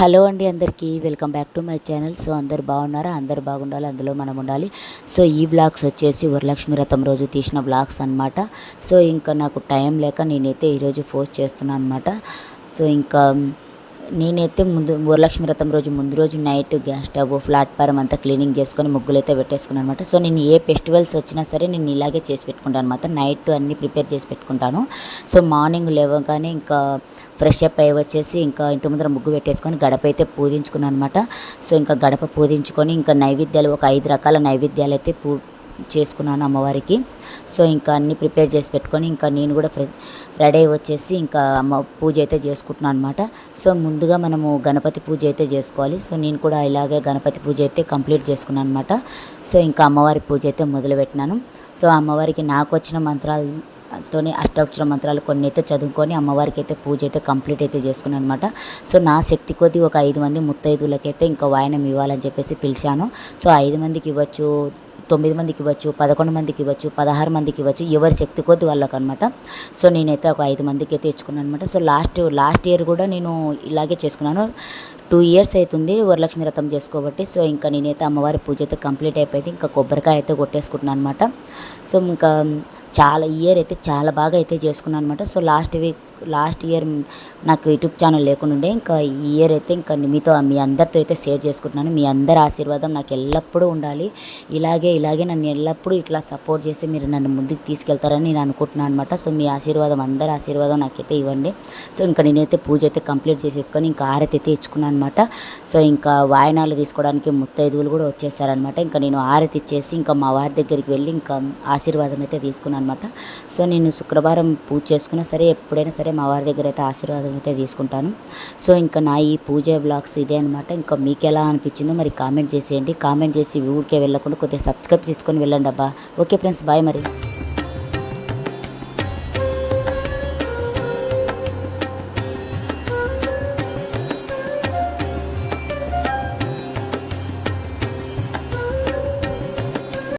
Hello అండి అందరికీ. Welcome back to my channel. So అందరు బాగున్నారా? అందరు బాగుండాలి. అందులో మనం ఉండాలి. సో ఈ బ్లాగ్స్ వచ్చేసి వరలక్ష్మి రథం రోజు తీసిన బ్లాగ్స్ అనమాట సో ఇంకా నాకు టైం లేక నేనైతే ఈరోజు పోస్ట్ చేస్తున్నాను అనమాట సో ఇంకా నేనైతే ముందు వరలక్ష్మి వ్రతం రోజు ముందు రోజు నైట్ గ్యాస్ స్టవ్ ప్లాట్ఫారం అంతా క్లీనింగ్ చేసుకొని ముగ్గులు అయితే పెట్టేసుకున్నాను అనమాట సో నేను ఏ ఫెస్టివల్స్ వచ్చినా సరే నేను ఇలాగే చేసి పెట్టుకుంటాను అనమాట నైట్ అన్నీ ప్రిపేర్ చేసి పెట్టుకుంటాను. సో మార్నింగ్ లేవగానే ఇంకా ఫ్రెష్ అప్ అయ్యి వచ్చేసి ఇంకా ఇంటి ముందర ముగ్గు పెట్టేసుకొని గడప అయితే పూజించుకున్నాను అనమాట సో ఇంకా గడప పూజించుకొని ఇంకా నైవేద్యాలు ఒక ఐదు రకాల నైవేద్యాలు అయితే పూ చేసుకున్నాను అమ్మవారికి. సో ఇంకా అన్ని ప్రిపేర్ చేసి పెట్టుకొని ఇంకా నేను కూడా రెడీ అయ్యి వచ్చేసి ఇంకా అమ్మ పూజ అయితే చేసుకుంటున్నాను అనమాట సో ముందుగా మనము గణపతి పూజ అయితే చేసుకోవాలి. సో నేను కూడా ఇలాగే గణపతి పూజ అయితే కంప్లీట్ చేసుకున్నాను అనమాట సో ఇంకా అమ్మవారి పూజ అయితే మొదలుపెట్టినాను. సో అమ్మవారికి నాకు వచ్చిన మంత్రాలు తోని అష్టాక్షర మంత్రాలు కొన్ని అయితే చదువుకొని అమ్మవారికి అయితే పూజ అయితే కంప్లీట్ అయితే చేసుకున్నాను అనమాట సో నా శక్తి కొద్దీ ఒక ఐదు మంది ముత్తైదులకైతే ఇంకా వాయనం ఇవ్వాలని చెప్పేసి పిలిచాను. సో ఐదు మందికి ఇవ్వచ్చు తొమ్మిది మందికి ఇవ్వచ్చు పదకొండు మందికి ఇవ్వచ్చు పదహారు మందికి ఇవ్వచ్చు ఎవరి శక్తి కొద్ది వాళ్ళకి అనమాట సో నేనైతే ఒక ఐదు మందికి అయితే ఇచ్చుకున్నాను అనమాట సో లాస్ట్ లాస్ట్ ఇయర్ కూడా నేను ఇలాగే చేసుకున్నాను. టూ ఇయర్స్ అవుతుంది వరలక్ష్మి వ్రతం చేసుకోబట్టి. సో ఇంకా నేనైతే అమ్మవారి పూజ అయితే కంప్లీట్ అయిపోయింది. ఇంకా కొబ్బరికాయ అయితే కొట్టేసుకుంటున్నాను అనమాట సో ఇంకా చాలా ఇయర్ అయితే చాలా బాగా అయితే చేసుకున్నాను అనమాట so last week last year నాకు యూట్యూబ్ ఛానల్ లేకుండా ఉండే ఇంకా ఈ ఇయర్ అయితే ఇంకా మీతో మీ అందరితో అయితే షేర్ చేసుకుంటున్నాను. మీ అందరి ఆశీర్వాదం నాకు ఎల్లప్పుడూ ఉండాలి. ఇలాగే ఇలాగే నన్ను ఎల్లప్పుడూ ఇట్లా సపోర్ట్ చేసి మీరు నన్ను ముందుకు తీసుకెళ్తారని నేను అనుకుంటున్నాను అనమాట సో మీ ఆశీర్వాదం అందరి ఆశీర్వాదం నాకైతే ఇవ్వండి. సో ఇంకా నేనైతే పూజ అయితే కంప్లీట్ చేసేసుకొని ఇంకా ఆరతి అయితే ఇచ్చుకున్నాను అనమాట సో ఇంకా వాయనాలు తీసుకోవడానికి ముత్తైదువులు కూడా వచ్చేసారనమాట ఇంకా నేను ఆరతి ఇచ్చేసి ఇంకా మా వారి దగ్గరికి వెళ్ళి ఇంకా ఆశీర్వాదం అయితే తీసుకున్నాను అనమాట సో నేను శుక్రవారం పూజ చేసుకున్నా సరే ఎప్పుడైనా సరే సరే మా వారి దగ్గర అయితే ఆశీర్వాదం అయితే తీసుకుంటాను. సో ఇంకా నా ఈ పూజ బ్లాగ్స్ ఇదే అనమాట ఇంకా మీకు ఎలా అనిపించిందో మరి కామెంట్ చేసేయండి. కామెంట్ చేసి ఊరికే వెళ్ళకుండా కొద్దిగా సబ్స్క్రైబ్ చేసుకొని వెళ్ళండి అబ్బా. ఓకే ఫ్రెండ్స్ బాయ్ మరి.